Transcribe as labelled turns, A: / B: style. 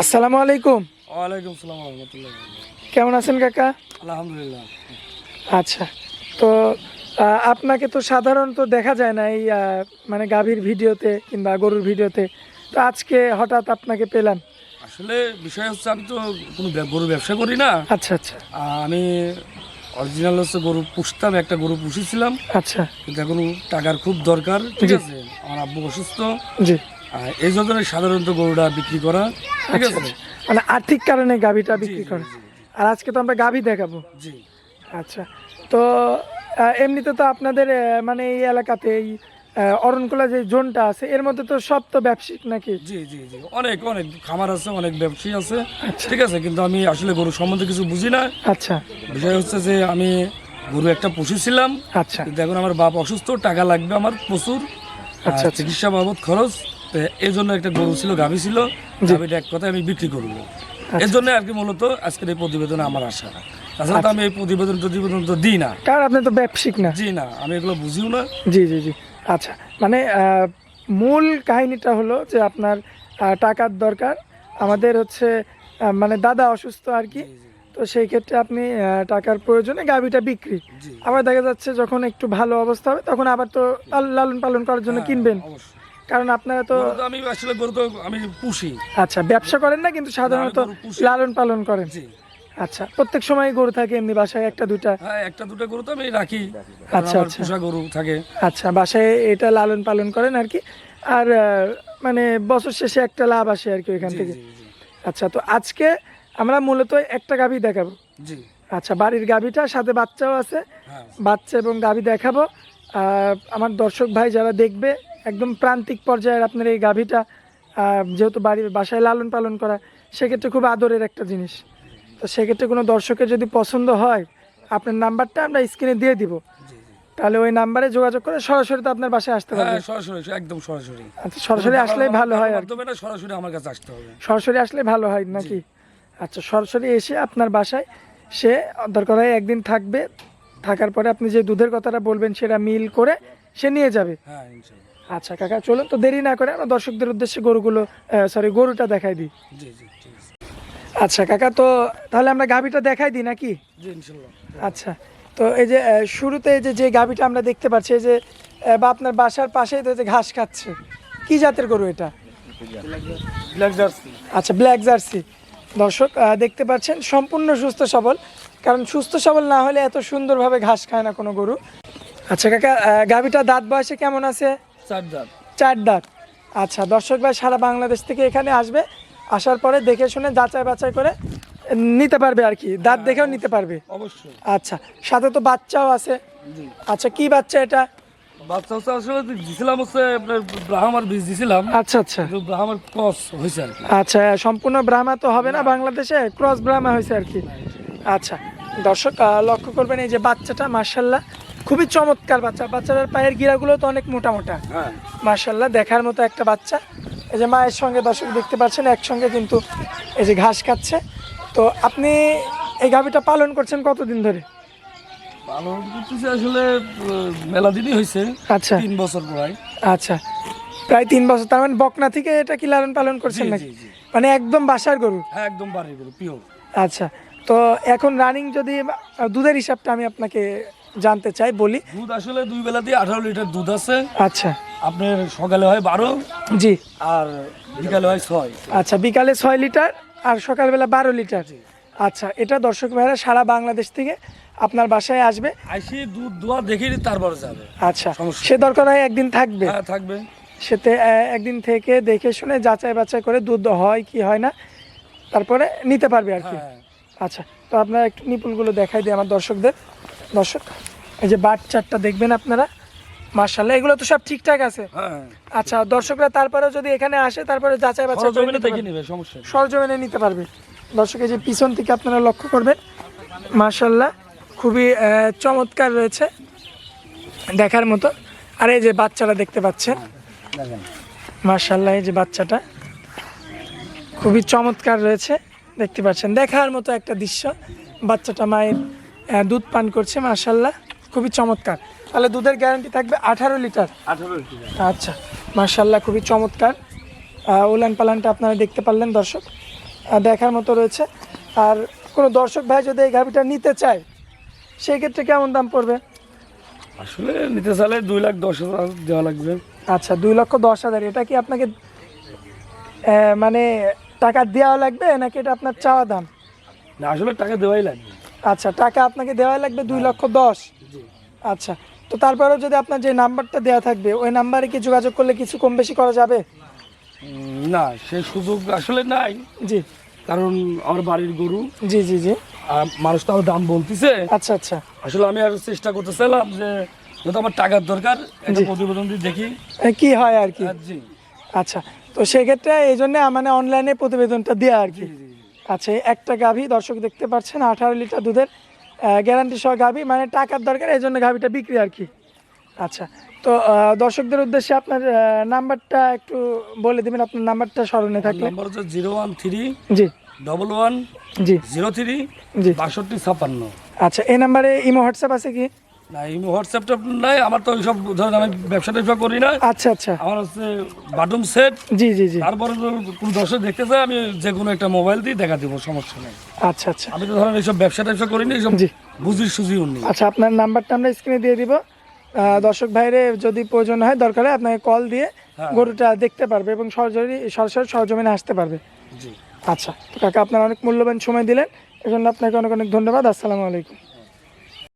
A: আসসালামু আলাইকুম।
B: ওয়ালাইকুম সালাম রহমতুল্লাহ।
A: কেমন আছেন কাকা?
B: আলহামদুলিল্লাহ।
A: আচ্ছা তো আপনাকে তো সাধারণত দেখা যায় না এই মানে গাভীর ভিডিওতে কিংবা গরুর ভিডিওতে। তো আজকে হঠাৎ আপনাকে পেলাম।
B: আসলে বিষয় হচ্ছে আমি তো কোনো গরু ব্যবসা করি না।
A: আচ্ছা আচ্ছা।
B: আমি অরিজিনাল হচ্ছে গরু পুষতাম একটা গরু পুষেছিলাম।
A: আচ্ছা।
B: কিন্তু এখন টাকার খুব দরকার ঠিক আছে? আমার আব্বু অসুস্থ।
A: জি।
B: এই জন্য সাধারণত গরুটা বিক্রি করা ঠিক
A: আচ্ছা,
B: আছে?
A: মানে আর্থিক কারণে গাভীটা বিক্রি করে। আর আজকে তো আমরা গাভী দেখাবো।
B: জি।
A: আচ্ছা। তো এমনিতে তো আপনাদের মানে এই এলাকাতে এই অরণকুলা যে জোনটা আছে এর মধ্যে তো সব তো ব্যবসায়িক নাকি?
B: জি জি জি। অনেক অনেক খামার আছে অনেক ব্যবসায়ী আছে।
A: আচ্ছা।
B: ঠিক আছে কিন্তু আমি আসলে গরু সম্বন্ধে কিছু বুঝি না।
A: আচ্ছা।
B: বিষয় হচ্ছে যে আমি গরু একটা পুষেছিলাম
A: আচ্ছা।
B: কিন্তু এখন আমার বাপ অসুস্থ টাকা লাগবে আমার প্রচুর।
A: আচ্ছা
B: আচ্ছা। চিকিৎসা বাবদ খরচ। তো এই জন্য একটা গরু ছিল গাভী ছিল। গাভীটা এক কথায় আমি বিক্রি করব।
A: আচ্ছা।
B: এর জন্য আর কি মূলত আজকের এই প্রতিবেদনে আমার আশা। তাছাড়া তো আমি এই প্রতিবেদন প্রতিবেদন তো দিই না।
A: কারণ আপনি তো ব্যবসায়িক না?
B: জি না আমি এগুলো বুঝিও না।
A: জি জি জি। আচ্ছা মানে মূল কাহিনীটা হলো যে আপনার টাকার দরকার। আমাদের হচ্ছে মানে দাদা অসুস্থ আর কি। তো সেই ক্ষেত্রে আপনি টাকার প্রয়োজনে গাভীটা বিক্রি। আবার দেখা যাচ্ছে যখন একটু ভালো অবস্থা হবে তখন আবার তো লাল- লালন পালন করার জন্য
B: হ্যাঁ,
A: কিনবেন। কারণ আপনারা তো
B: আমি আসলে গরু তো আমি পুষি।
A: আচ্ছা ব্যবসা করেন না কিন্তু সাধারণত। লালন পালন করেন।
B: জি।
A: আচ্ছা প্রত্যেক সময় গরু থাকে এমনি বাসায় একটা দুইটা?
B: হ্যাঁ একটা দুটো গরু তো আমি রাখি।
A: আচ্ছা, আচ্ছা।
B: পোষা গরু থাকে।
A: আচ্ছা বাসায় এটা লালন পালন করেন আর কি। আর মানে বছর শেষে একটা লাভ আসে আর কি ওইখান থেকে। আচ্ছা তো আজকে আমরা মূলত একটা গাভী দেখাবো।
B: জি।
A: আচ্ছা বাড়ির গাভীটা সাথে বাচ্চাও আছে।
B: হ্যাঁ।
A: বাচ্চা এবং গাভী দেখাবো। আমার দর্শক ভাই যারা দেখবে একদম প্রান্তিক পর্যায়ের আপনার এই গাভীটা যেহেতু বাড়ির বাসায় লালন পালন করা সেক্ষেত্রে খুব আদরের একটা জিনিস। তো সেক্ষেত্রে কোনো দর্শকের যদি পছন্দ হয় আপনার নাম্বারটা আমরা স্ক্রিনে দিয়ে দিব। তাহলে ওই নাম্বারে যোগাযোগ করে সরাসরি তো আপনার বাসায় আসতে পারবে।
B: হ্যাঁ সরাসরি একদম সরাসরি।
A: আচ্ছা সরাসরি আসলেই ভালো হয় আর।
B: না সরাসরি আমার কাছে আসতে হবে।
A: সরাসরি আসলে ভালো হয় নাকি? আচ্ছা সরাসরি এসে আপনার বাসায় সে দরকার হয় একদিন থাকবে। থাকার পরে আপনি যে দুধের কথাটা বলবেন সেটা মিল করে সে নিয়ে যাবে?
B: হ্যাঁ
A: আচ্ছা কাকা চলুন তো দেরি না করে আমরা দর্শকদের উদ্দেশ্যে গরুগুলো সরি গরুটা দেখাই দিই। আচ্ছা কাকা তো তাহলে আমরা গাভীটা দেখাই দিই নাকি? আচ্ছা তো এই যে শুরুতে এই যে যে গাভীটা আমরা দেখতে পাচ্ছি এই যে বা আপনার বাসার পাশেই তো যে ঘাস খাচ্ছে। কি জাতের গরু এটা?
B: ব্ল্যাক জার্সি
A: আচ্ছা ব্ল্যাক জার্সি দর্শক দেখতে পাচ্ছেন সম্পূর্ণ সুস্থ সবল। কারণ সুস্থ সবল না হলে এত সুন্দরভাবে ঘাস খায় না কোনো গরু। আচ্ছা কাকা গাভীটা দাঁত বয়সে কেমন আছে?
B: চার দাঁত।
A: চার দাঁত। আচ্ছা দর্শক ভাই সারা বাংলাদেশ থেকে এখানে আসবে। আসার পরে দেখে শুনে যাচাই বাছাই করে নিতে পারবে আর কি। দাঁত দেখেও নিতে পারবে।
B: অবশ্যই।
A: আচ্ছা সাথে তো বাচ্চাও আছে। আচ্ছা কি বাচ্চা এটা?
B: বাচ্চা হচ্ছে আসলে দিছিলাম হচ্ছে আপনার ব্রাহ্মার বীজ দিছিলাম।
A: আচ্ছা আচ্ছা।
B: ব্রাহ্মার ক্রস হয়েছে আর কি।
A: আচ্ছা সম্পূর্ণ ব্রাহ্মা তো হবে না বাংলাদেশে ক্রস ব্রাহ্মা হয়েছে আর কি। আচ্ছা দর্শক লক্ষ্য করবেন এই যে বাচ্চাটা মার্শাল্লাহ খুবই চমৎকার বাচ্চা। বাচ্চাটার পায়ের গিরাগুলো তো অনেক মোটা মোটা।
B: হ্যাঁ।
A: মার্শাল্লাহ দেখার মতো একটা বাচ্চা। এই যে মায়ের সঙ্গে দর্শক দেখতে পাচ্ছেন একসঙ্গে কিন্তু এই যে ঘাস খাচ্ছে। তো আপনি এই গাভীটা পালন করছেন কতদিন ধরে?
B: ভালো করতেছে আসলে মেলা দিনই হয়েছে
A: আচ্ছা।
B: তিন বছর প্রায়।
A: আচ্ছা। প্রায় তিন বছর তার মানে বকনা থেকে এটা কি লালন পালন করছেন নাকি। মানে একদম বাসার গরু?
B: হ্যাঁ একদম বাড়ির গরু পিওর
A: আচ্ছা। তো এখন রানিং যদি দুধের হিসাবটা আমি আপনাকে জানতে চাই বলি।
B: দুধ আসলে দুই বেলা দিয়ে আঠারো লিটার দুধ আছে।
A: আচ্ছা।
B: আপনার সকালে হয় বারো
A: জি।
B: আর বিকালে হয় ছয়।
A: আচ্ছা বিকালে ছয় লিটার আর সকালবেলা বারো লিটার। আচ্ছা এটা দর্শক ভাইরা সারা বাংলাদেশ থেকে আপনার বাসায় আসবে।
B: আইসি দুধ দোয়া দেখে তারপরে যাবে।
A: আচ্ছা সে দরকার হয় একদিন থাকবে।
B: হ্যাঁ থাকবে।
A: সেতে একদিন থেকে দেখে শুনে যাচাই বাছাই করে দুধ হয় কি হয় না তারপরে নিতে পারবে আর কি।
B: হ্যাঁ
A: আচ্ছা তো আপনারা একটু নিপুলগুলো দেখাই দিই আমার দর্শকদের। দর্শক এই যে বাচ্চারটা দেখবেন আপনারা মার্শাল্লাহ এগুলো তো সব ঠিকঠাক আছে।
B: হ্যাঁ।
A: আচ্ছা দর্শকরা তারপরেও যদি এখানে আসে তারপরে যাচাই বাছাই
B: সরজমিনে
A: নিতে পারবে।
B: নিবে সমস্যা নেই।
A: সরজমিনে নিতে পারবে। দর্শক এই যে পিছন থেকে আপনারা লক্ষ্য করবেন মার্শাল্লাহ খুবই চমৎকার রয়েছে দেখার মতো। আর এই যে বাচ্চারা দেখতে পাচ্ছেন মার্শাল্লাহ এই যে বাচ্চাটা খুবই চমৎকার রয়েছে দেখতে পাচ্ছেন। দেখার মতো একটা দৃশ্য বাচ্চাটা মায়ের দুধ পান করছে মার্শাল্লাহ খুবই চমৎকার। তাহলে দুধের গ্যারান্টি থাকবে আঠারো লিটার।
B: আঠারো লিটার
A: আচ্ছা মার্শাল্লাহ খুবই চমৎকার। উলান পালানটা আপনারা দেখতে পারলেন দর্শক। দেখার মতো রয়েছে। আর কোনো দর্শক ভাই যদি এই গাভিটা নিতে চায় সেই ক্ষেত্রে কেমন দাম পড়বে?
B: আসলে নিতে চাইলে দুই লাখ দশ হাজার দেওয়া লাগবে।
A: আচ্ছা দুই লক্ষ দশ হাজার। এটা কি আপনাকে মানে টাকা দেওয়া লাগবে নাকি এটা আপনার চাওয়া দাম?
B: না আসলে টাকা দেওয়াই লাগবে।
A: আচ্ছা টাকা আপনাকে দেওয়া লাগবে দুই লক্ষ দশ। আচ্ছা তো তারপরেও যদি আপনার যে নাম্বারটা দেওয়া থাকবে ওই নাম্বারে কি যোগাযোগ করলে কিছু কম বেশি করা যাবে?
B: না সে সুযোগ আসলে নাই।
A: জি।
B: কারণ আমার বাড়ির গরু।
A: জি জি জি।
B: আর মানুষ তো আমার দাম বলতেছে।
A: আচ্ছা আচ্ছা।
B: আসলে আমি আর চেষ্টা করতেছিলাম যে যেহেতু আমার টাকার দরকার একটা প্রতিবেদন দিয়ে দেখি।
A: কি হয় আর কি?
B: জি।
A: আচ্ছা তো সেক্ষেত্রে এই জন্য মানে অনলাইনে প্রতিবেদনটা দেওয়া আর কি। আচ্ছা একটা গাভী দর্শক দেখতে পাচ্ছেন আঠারো লিটার দুধের গ্যারান্টি সহ গাভী মানে টাকার দরকার এই জন্য গাভীটা বিক্রি আর কি। আচ্ছা তো দর্শকদের উদ্দেশ্যে আপনার নাম্বারটা একটু বলে দেবেন আপনার নাম্বারটা স্মরণে থাকলে।
B: নাম্বার হচ্ছে জিরো ওয়ান থ্রি
A: জি।
B: ডবল ওয়ান
A: জি।
B: জিরো থ্রি
A: জি।
B: বাষট্টি ছাপান্ন।
A: আচ্ছা এই নাম্বারে ইমো হোয়াটসঅ্যাপ আছে কি?
B: না এই হোয়াটসঅ্যাপটা নাই আমার তো ওইসব ধরেন আমি ব্যবসা ট্যাবসা করি না।
A: আচ্ছা আচ্ছা।
B: আমার হচ্ছে বাটুম সেট
A: জি জি জি।
B: তারপরে তো কোনো দর্শক দেখতে আমি যে কোনো একটা মোবাইল দিয়ে দেখা দিব সমস্যা নেই।
A: আচ্ছা আচ্ছা।
B: আমি তো ধরেন এইসব ব্যবসা ট্যাবসা করি না এইসব
A: জি।
B: নেই।
A: আচ্ছা আপনার নাম্বারটা আমরা স্ক্রিনে দিয়ে দিব। দর্শক ভাইরে যদি প্রয়োজন হয় দরকার হয় আপনাকে কল দিয়ে
B: হ্যাঁ।
A: গরুটা দেখতে পারবে এবং সরাসরি সরাসরি সরজমিনে আসতে পারবে।
B: জি।
A: আচ্ছা তো কাকা আপনার অনেক মূল্যবান সময় দিলেন। এজন্য আপনাকে অনেক অনেক ধন্যবাদ। আসসালামু আলাইকুম।